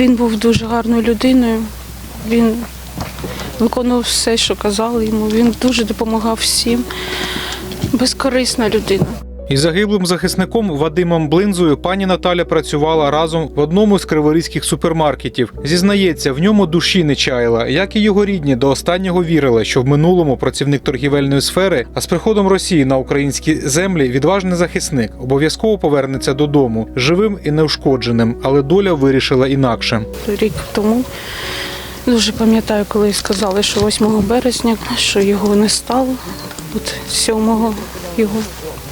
Він був дуже гарною людиною. Він виконував все, що казали йому. Він дуже допомагав всім. Безкорисна людина. Із загиблим захисником Вадимом Блинзою пані Наталя працювала разом в одному з криворізьких супермаркетів. Зізнається, в ньому душі не чаяла, як і його рідні до останнього вірили, що в минулому працівник торгівельної сфери, а з приходом Росії на українські землі відважний захисник обов'язково повернеться додому живим і неушкодженим, але доля вирішила інакше. Рік тому дуже пам'ятаю, коли сказали, що 8 березня, що його не стало. От 7 його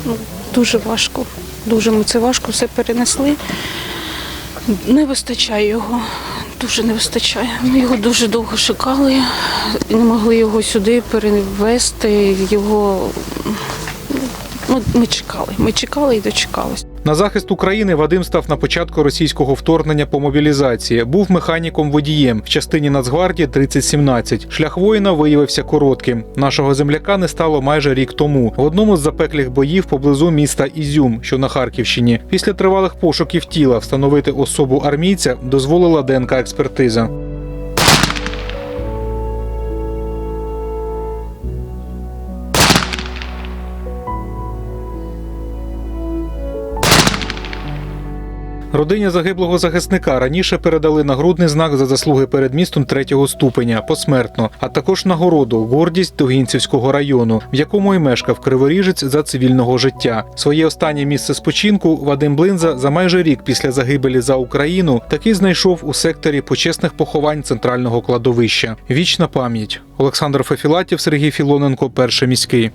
ну, дуже важко. Дуже ми це важко все перенесли. Не вистачає його, дуже не вистачає. Ми його дуже довго шукали не могли його сюди перевезти. Його ну, ми чекали. Ми чекали і дочекалися. На захист України Вадим став на початку російського вторгнення по мобілізації. Був механіком водієм в частині Нацгвардії 3017. Шлях воїна виявився коротким. Нашого земляка не стало майже рік тому в одному з запеклих боїв поблизу міста Ізюм, що на Харківщині. Після тривалих пошуків тіла встановити особу армійця дозволила ДНК експертиза. Родині загиблого захисника раніше передали нагрудний знак за заслуги перед містом третього ступеня посмертно, а також нагороду гордість Тугінцівського району, в якому і мешкав криворіжець за цивільного життя. Своє останнє місце спочинку Вадим Блинза за майже рік після загибелі за Україну таки знайшов у секторі почесних поховань центрального кладовища. Вічна пам'ять. Олександр Фефілатів, Сергій Філоненко, перший міський.